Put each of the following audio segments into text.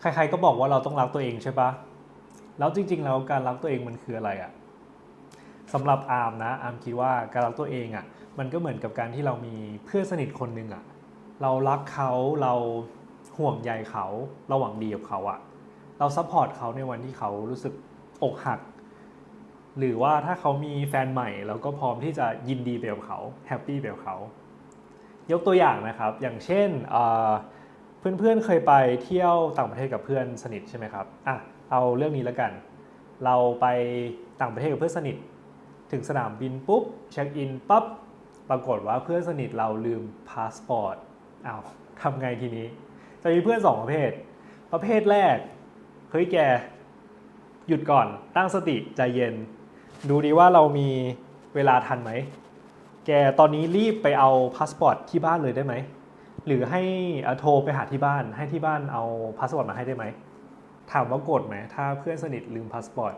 ใครๆก็บอกว่าเราต้องรักตัวเองใช่ปะแล้วจริง ๆ แล้วการรักตัวเองมันคืออะไรอะสำหรับอาร์มนะอาร์มคิดว่าการรักตัวเองอะมันก็เหมือนกับการที่เรามีเพื่อนสนิทคนหนึ่งอะเรารักเขาเราห่วงใยเขาเราหวังดีกับเขาอะเราซัพพอร์ตเขาในวันที่เขารู้สึกอกหัก หรือว่าถ้าเขามีแฟนใหม่เราก็พร้อมที่จะยินดีไปกับเขาแฮปปี้ไปกับเขายกตัวอย่างนะครับ อย่างเช่น เพื่อนๆเคยไปเที่ยวต่างประเทศกับเพื่อนสนิทใช่ไหมครับอะเอาเรื่องนี้แล้วกัน เราไปต่างประเทศกับเพื่อนสนิท ถึงสนามบินปุ๊บเช็คอินปั๊บปรากฏว่าเพื่อนสนิทเราลืมพาสปอร์ตอ้าวทำไงทีนี้ จะมีเพื่อนสองประเภท ประเภทแรกเฮ้ยแกหยุดก่อนตั้งสติใจเย็น ดูดีว่าเรามีเวลาทันไหม แกตอนนี้รีบไปเอาพาสปอร์ตที่บ้านเลยได้ไหม หรือให้โทรไปหาที่บ้าน ให้ที่บ้านเอาพาสปอร์ตมาให้ได้ไหม ถามว่าโกรธไหม ถ้าเพื่อนสนิทลืมพาสปอร์ต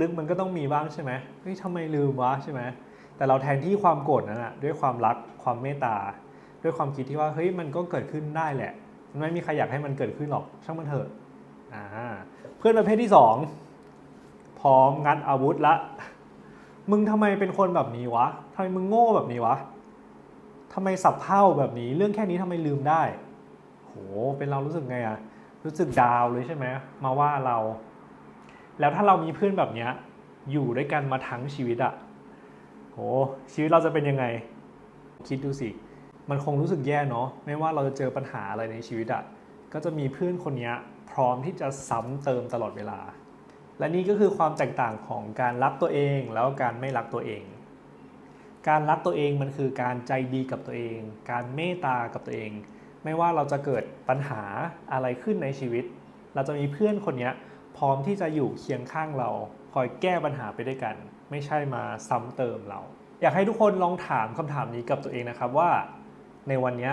ลึกๆ มันก็ต้องมีบ้างใช่ไหมเฮ้ยทำไมลืมวะใช่ไหม แต่เราแทนที่ความโกรธนั้นอะด้วยความรัก ความเมตตา ด้วยความคิดที่ว่า เฮ้ย มันก็เกิดขึ้นได้แหละ มันไม่มีใครอยากให้มันเกิดขึ้นหรอก ช่างมันเถอะ อ่า เพื่อนประเภทที่สองพร้อมงัดอาวุธละ มึงทำไมเป็นคนแบบนี้วะทำไมมึงโง่แบบนี้วะ ทำไมสับเพ่าแบบนี้ เรื่องแค่นี้ทำไมลืมได้ โห เป็นเรารู้สึกไงอะรู้สึกดาวเลยใช่ไหมมาว่าเรา แล้วถ้าเรามีเพื่อนแบบเนี้ย อยู่ด้วยกันมาทั้งชีวิตอะโห ชีวิตเราจะเป็นยังไง คิดดูสิ มันคงรู้สึกแย่เนาะ ไม่ว่าเราจะเจอปัญหาอะไรในชีวิตอะก็จะมีเพื่อนคนนี้พร้อมที่จะซ้ำเติมตลอดเวลา และนี่ก็คือความแตกต่างของการรักตัวเองแล้วการไม่รักตัวเอง การรักตัวเองมันคือการใจดีกับตัวเอง การเมตตากับตัวเอง ไม่ว่าเราจะเกิดปัญหาอะไรขึ้นในชีวิต เราจะมีเพื่อนคนนี้พร้อมที่จะอยู่เคียงข้างเรา คอยแก้ปัญหาไปด้วยกัน ไม่ใช่มาซ้ำเติมเรา อยากให้ทุกคนลองถามคำถามนี้กับตัวเองนะครับว่า ในวันนี้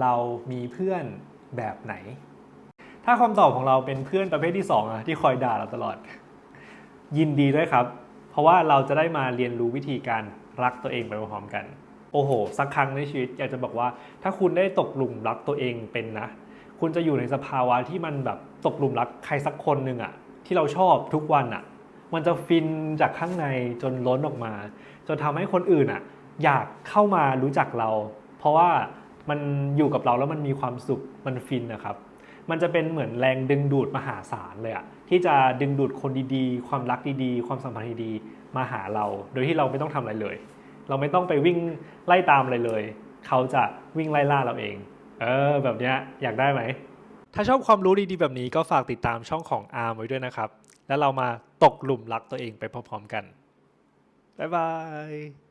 เรามีเพื่อนแบบไหน ถ้าคำตอบของเราเป็นเพื่อนประเภทที่สองอะที่คอยด่าเราตลอด ยินดีด้วยครับ เพราะว่าเราจะได้มาเรียนรู้วิธีการรักตัวเองไปพร้อมกัน โอ้โห สักครั้งในชีวิตอยากจะบอกว่า ถ้าคุณได้ตกหลุมรักตัวเองเป็นนะ คุณจะอยู่ในสภาวะที่มันแบบตกหลุมรักใครสักคนหนึ่งอะที่เราชอบทุกวันอะมันจะฟินจากข้างในจนล้นออกมา จนทำให้คนอื่นอะอยากเข้ามารู้จักเรา เพราะว่ามันอยู่กับเราแล้วมันมีความสุขมันฟินนะครับ มันจะเป็นเหมือนแรงดึงดูดมหาศาลเลยอะที่จะดึงดูดคนดีๆ ความรักดีๆ ความสัมพันธ์ดีๆ มาหาเรา โดยที่เราไม่ต้องทำอะไรเลย เราไม่ต้องไปวิ่งไล่ตามอะไรเลย เขาจะวิ่งไล่ล่าเราเอง เออ แบบเนี้ยอยากได้ไหม ถ้าชอบความรู้ดีๆแบบนี้ก็ฝากติดตามช่องของอาร์มไว้ด้วยนะครับ แล้วเรามาตกหลุมรักตัวเองไปพร้อมๆกันบ๊ายบาย